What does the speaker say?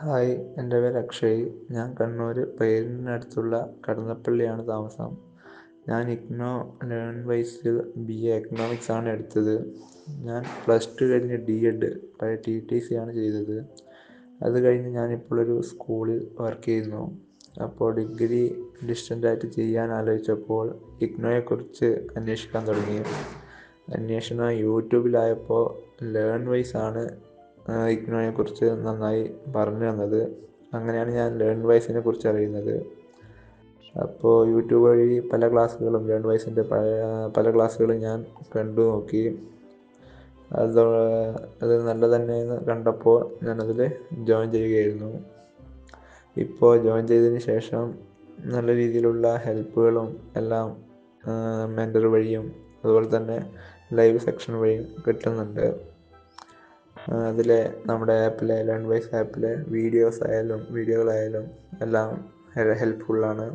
Hi എന്റെ പേര് അക്ഷയ്. ഞാൻ കണ്ണൂർ പേരിനടുത്തുള്ള കടന്നപ്പള്ളിയാണ് താമസം. ഞാൻ ഇഗ്നോ ലേൺ വൈസിൽ ബി എ എക്കണോമിക്സ് ആണ് എടുത്തത്. ഞാൻ പ്ലസ് ടു കഴിഞ്ഞ് ഡി എഡ് പഴയ ടി ടി സി ആണ് ചെയ്തത്. അത് കഴിഞ്ഞ് ഞാനിപ്പോൾ ഒരു സ്കൂളിൽ വർക്ക് ചെയ്യുന്നു. അപ്പോൾ ഡിഗ്രി ഡിസ്റ്റന്റായിട്ട് ചെയ്യാൻ ആലോചിച്ചപ്പോൾ ഇഗ്നോയെക്കുറിച്ച് അന്വേഷിക്കാൻ തുടങ്ങി. അന്വേഷണം യൂട്യൂബിലായപ്പോൾ ലേൺ വൈസ് ആണ് ഇഗ്നോയെക്കുറിച്ച് നന്നായി പറഞ്ഞു തന്നത്. അങ്ങനെയാണ് ഞാൻ ലേൺ വൈസിനെ കുറിച്ച് അറിയുന്നത്. അപ്പോൾ യൂട്യൂബ് വഴി പല ക്ലാസ്സുകളും ലേൺ വൈസിന്റെ പല ക്ലാസ്സുകളും ഞാൻ കണ്ടു നോക്കി. അത് അത് നല്ല തന്നെയെന്ന് കണ്ടപ്പോൾ ഞാനതിൽ ജോയിൻ ചെയ്യുകയായിരുന്നു. ഇപ്പോൾ ജോയിൻ ചെയ്തതിന് ശേഷം നല്ല രീതിയിലുള്ള ഹെൽപ്പുകളും എല്ലാം മെന്റർ വഴിയും അതുപോലെ തന്നെ ലൈവ് സെക്ഷൻ വഴിയും കിട്ടുന്നുണ്ട്. അതിലെ നമ്മുടെ ആപ്പിലെ ലേൺ വൈസ് ആപ്പിലെ വീഡിയോസ് ആയാലും വീഡിയോകളായാലും എല്ലാം ഹെൽപ്ഫുള്ളാണ്